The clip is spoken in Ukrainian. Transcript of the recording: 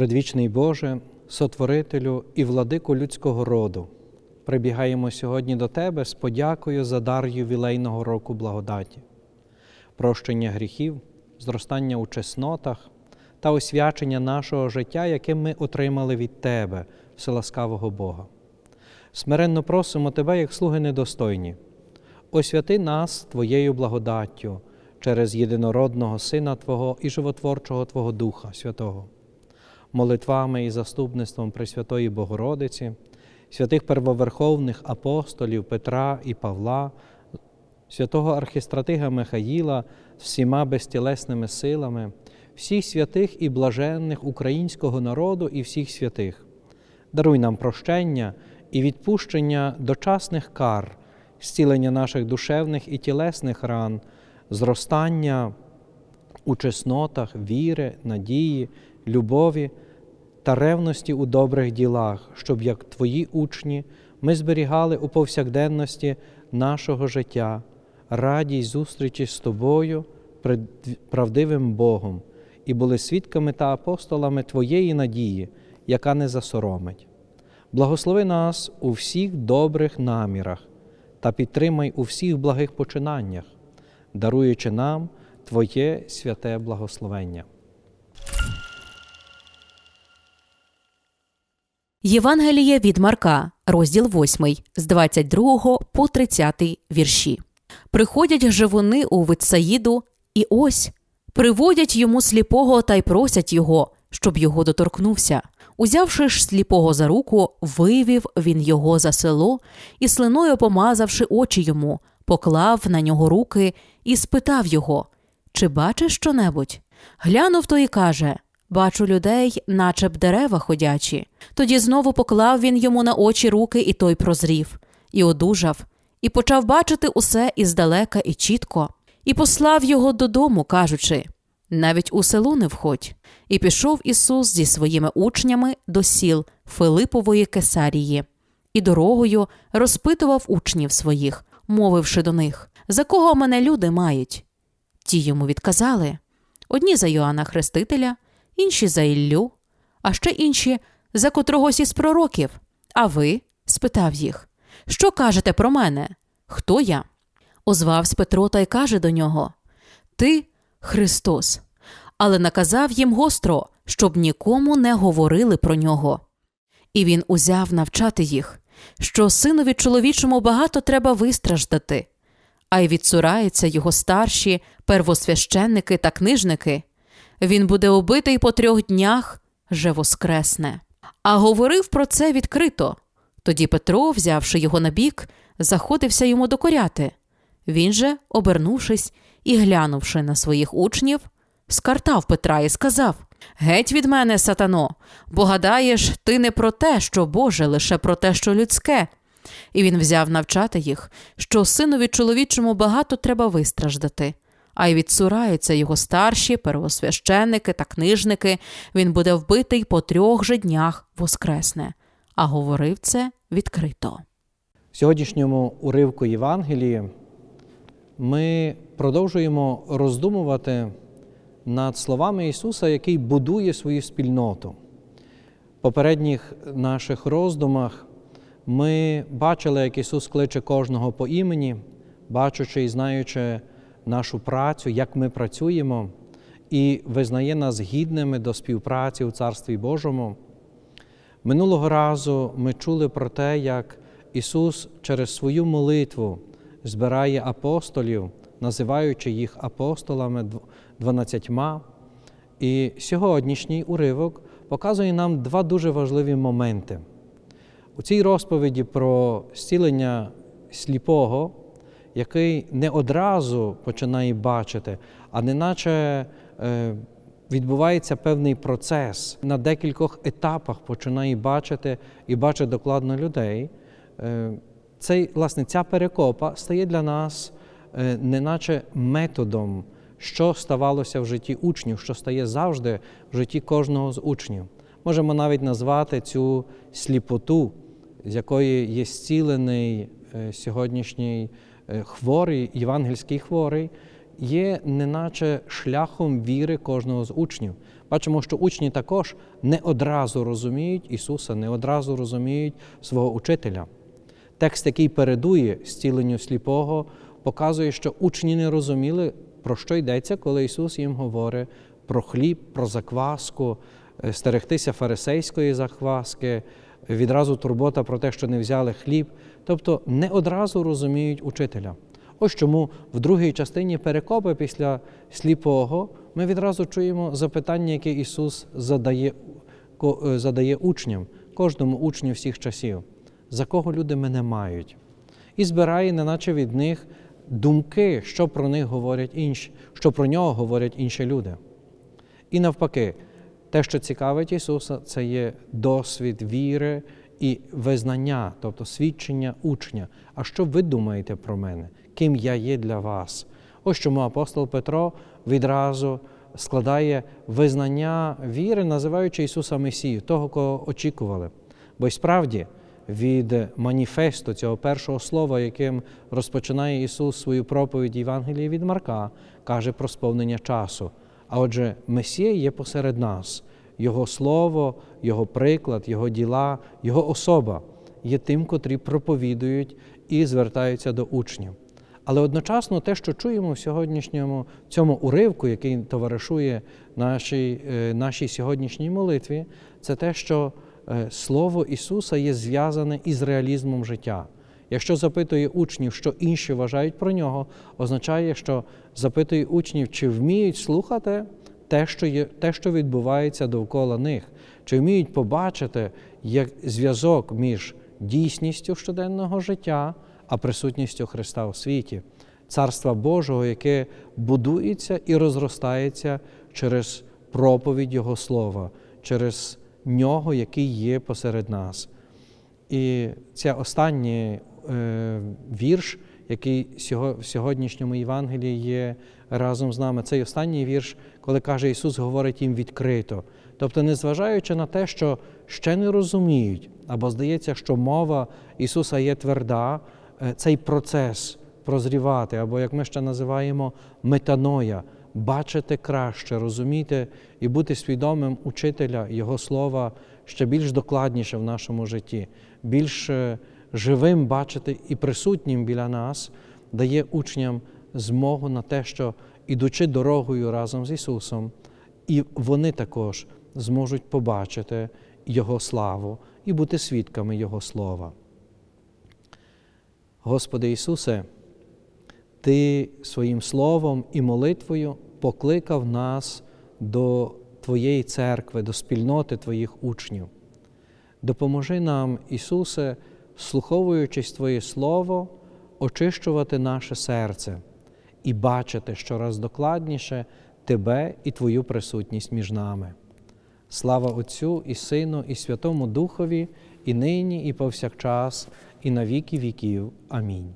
Предвічний Боже, сотворителю і владику людського роду, прибігаємо сьогодні до Тебе з подякою за дар ювілейного року благодаті, прощення гріхів, зростання у чеснотах та освячення нашого життя, яке ми отримали від Тебе, вселаскавого Бога. Смиренно просимо Тебе, як слуги недостойні, освяти нас Твоєю благодаттю через єдинородного Сина Твого і животворчого Твого Духа Святого молитвами і заступництвом Пресвятої Богородиці, святих первоверховних апостолів Петра і Павла, святого архістратига Михаїла всіма безтілесними силами, всіх святих і блаженних українського народу і всіх святих. Даруй нам прощення і відпущення дочасних кар, зцілення наших душевних і тілесних ран, зростання у чеснотах, віри, надії, любові та ревності у добрих ділах, щоб, як Твої учні, ми зберігали у повсякденності нашого життя, радість зустрічі з Тобою, правдивим Богом, і були свідками та апостолами Твоєї надії, яка не засоромить. Благослови нас у всіх добрих намірах та підтримай у всіх благих починаннях, даруючи нам Твоє святе благословення. Євангеліє від Марка, розділ 8, з 22 по 30 вірші. Приходять же вони у Витсаїду, і ось приводять йому сліпого та й просять його, щоб його доторкнувся. Узявши ж сліпого за руку, вивів він його за село і слиною помазавши очі йому, поклав на нього руки і спитав його: Чи бачиш щонебудь? Глянув то і каже: Бачу людей, наче б дерева ходячі. Тоді знову поклав він йому на очі руки, і той прозрів, і одужав, і почав бачити усе іздалека і чітко, і послав його додому, кажучи: навіть у село не входь. І пішов Ісус зі своїми учнями до сіл Филипової Кесарії, і дорогою розпитував учнів своїх, мовивши до них: За кого мене люди мають? Ті йому відказали: одні за Йоанна Хрестителя, інші за Іллю, а ще інші за котрогось із пророків. А ви? спитав їх. Що кажете про мене? Хто я? Озвався Петро та й каже до нього: Ти Христос. Але наказав їм гостро, щоб нікому не говорили про нього. І він узяв навчати їх, що синові чоловічому багато треба вистраждати, а й відсураються його старші первосвященники та книжники. Він буде убитий по трьох днях, же воскресне. А говорив про це відкрито. Тоді Петро, взявши його на бік, заходився йому докоряти. Він же, обернувшись і глянувши на своїх учнів, скартав Петра і сказав: Геть від мене, сатано, бо гадаєш, ти не про те, що Боже, лише про те, що людське. І він взяв навчати їх, що синові чоловічому багато треба вистраждати, а й відсураються його старші, первосвященники та книжники, він буде вбитий по трьох же днях воскресне. А говорив це відкрито. В сьогоднішньому уривку Євангелії ми продовжуємо роздумувати над словами Ісуса, який будує свою спільноту. В попередніх наших роздумах ми бачили, як Ісус кличе кожного по імені, бачучи і знаючи нашу працю, як ми працюємо, і визнає нас гідними до співпраці у Царстві Божому. Минулого разу ми чули про те, як Ісус через свою молитву збирає апостолів, називаючи їх апостолами дванадцятьма. І сьогоднішній уривок показує нам два дуже важливі моменти. У цій розповіді про зцілення сліпого, який не одразу починає бачити, а неначе е, відбувається певний процес на декількох етапах починає бачити і бачить докладно людей. Е, цей, власне, Ця перекопа стає для нас е, неначе методом, що ставалося в житті учнів, що стає завжди в житті кожного з учнів. Можемо навіть назвати цю сліпоту, з якої є зцілений сьогоднішній хворий, євангельський хворий, є неначе шляхом віри кожного з учнів. Бачимо, що учні також не одразу розуміють Ісуса, не одразу розуміють свого учителя. Текст, який передує зціленню сліпого, показує, що учні не розуміли, про що йдеться, коли Ісус їм говорить про хліб, про закваску, е, стерегтися фарисейської закваски, відразу турбота про те, що не взяли хліб. Тобто не одразу розуміють учителя. Ось чому в другій частині перекопи після сліпого ми відразу чуємо запитання, яке Ісус задає, е, задає учням, кожному учню всіх часів. За кого люди мене мають? І збирає, неначе від них думки, що про них говорять інші, що про нього говорять інші люди. І навпаки, те, що цікавить Ісуса, це є досвід віри і визнання, тобто свідчення учня. А що ви думаєте про мене? Ким я є для вас? Ось чому апостол Петро відразу складає визнання віри, називаючи Ісуса Месію, того, кого очікували. Бо й справді від маніфесту цього першого слова, яким розпочинає Ісус свою проповідь Євангелії від Марка, каже про сповнення часу. А отже, Месія є посеред нас. Його слово, Його приклад, Його діла, Його особа є тим, котрі проповідують і звертаються до учнів. Але одночасно те, що чуємо в сьогоднішньому цьому уривку, який товаришує нашій, е, нашій сьогоднішній молитві, це те, що е, Слово Ісуса є зв'язане із реалізмом життя. Якщо запитує учнів, що інші вважають про нього, означає, що запитує учнів, чи вміють слухати те, що, є, те, що відбувається довкола них, чи вміють побачити як зв'язок між дійсністю щоденного життя, а присутністю Христа у світі, Царства Божого, яке будується і розростається через проповідь Його Слова, через нього, який є посеред нас. І це останній е, вірш, який в сьогоднішньому Євангелії є разом з нами. Цей останній вірш, коли каже Ісус, говорить їм відкрито. Тобто, незважаючи на те, що ще не розуміють, або здається, що мова Ісуса є тверда, е, цей процес прозрівати, або як ми ще називаємо метаноя, бачити краще, розуміти і бути свідомим учителя Його слова ще більш докладніше в нашому житті, більш е, живим бачити і присутнім біля нас, дає учням змогу на те, що ідучи дорогою разом з Ісусом, і вони також зможуть побачити Його славу і бути свідками Його слова. Господи Ісусе, Ти своїм словом і молитвою покликав нас до Твоєї церкви, до спільноти Твоїх учнів. Допоможи нам, Ісусе, слуховуючись Твоє Слово, очищувати наше серце і бачити щораз докладніше Тебе і Твою присутність між нами. Слава Отцю і Сину, і Святому Духові, і нині, і повсякчас, і на віки віків. Амінь.